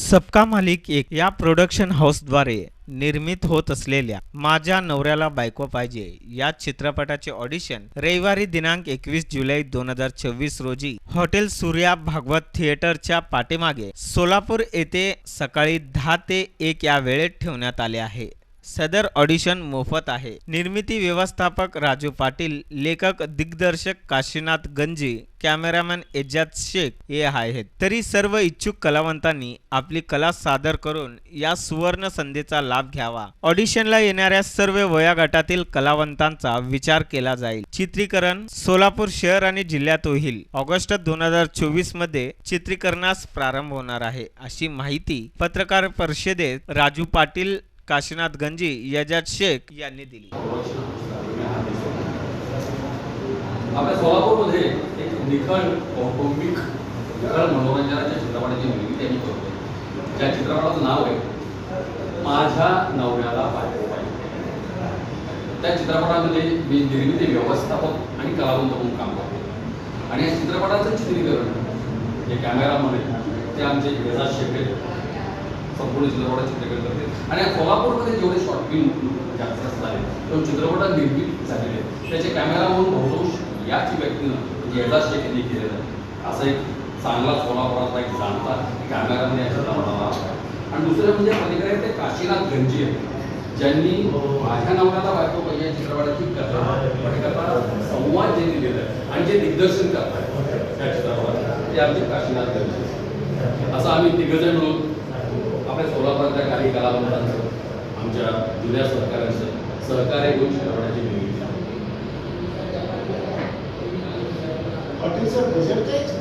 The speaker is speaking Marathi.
सबका मालिक एक या प्रोडक्शन हाऊसद्वारे निर्मित होत असलेल्या माझ्या नवऱ्याला बायको पाहिजे या चित्रपटाचे ऑडिशन रविवारी दिनांक एकवीस जुलै दोन हजार चोवीस रोजी हॉटेल सूर्या भागवत थिएटरच्या पाठीमागे सोलापूर येथे सकाळी दहा ते एक या वेळेत ठेवण्यात आले आहे. सदर ऑडिशन मोफत आहे. निर्मिती व्यवस्थापक राजू पाटील लेखक दिग्दर्शक काशीनाथ गंजी कॅमेरामॅन एजाज शेख हे आहेत. तरी सर्व इच्छुक कलावंतांनी आपली कला सादर करून या सुवर्ण संधीचा लाभ घ्यावा. ऑडिशनला येणाऱ्या सर्व वयागटातील कलावंतांचा विचार केला जाईल. चित्रीकरण सोलापूर शहर आणि जिल्ह्यात होईल ऑगस्ट दोन हजार चोवीसमध्ये चित्रीकरणास प्रारंभ होणार आहे. अशी माहिती पत्रकार परिषदेत राजू पाटील काशीनाथ गंजी यजाज शेख यांनी दिली. आपल्या सोलापूरमध्ये एक निखळ कौटुंबिक निखळ मनोरंजनाच्या चित्रपटाची निर्मिती त्यांनी करतो त्या चित्रपटाचं नाव आहे माझ्या नवऱ्याला पाहिजे त्या चित्रपटामध्ये मी निर्मिती व्यवस्थापक आणि कलावंत म्हणून काम करतो. आणि या चित्रपटाचं चित्रीकरण जे कॅमेरामध्ये ते आमचे गजाज शेटे संपूर्ण चित्रपटात चित्रीकरण करते आणि कोल्हापूरमध्ये जेवढे शॉर्ट फिल्म जास्त असणार आहे तो चित्रपटात निर्मित झालेले आहेत. त्याचे कॅमेरा म्हणून बहुतांश याच व्यक्तीनं म्हणजे एजाज शेख यांनी केलेलं आहे असं एक चांगला कोल्हापुरातला एक जाणता कॅमेरामध्ये याचा चित्रपटाला आहे. आणि दुसरं म्हणजे पलीकडे ते काशीनाथ गंजी आहे ज्यांनी माझ्या नावाला बायको पाहिजे या चित्रपटाची कथा पटकथा संवाद जे दिलेलं आहे आणि जे दिग्दर्शन करतात त्या चित्रपटात ते आमचे काशीनाथ गंजी असं आम्ही तिघजण मिळून सोलापुरातल्या काही कलावंतांचं आमच्या जुन्या सरकारांचं सहकार्य घेऊन चित्रपटाची निर्मिती आहे. हॉटेलचं बजेट काय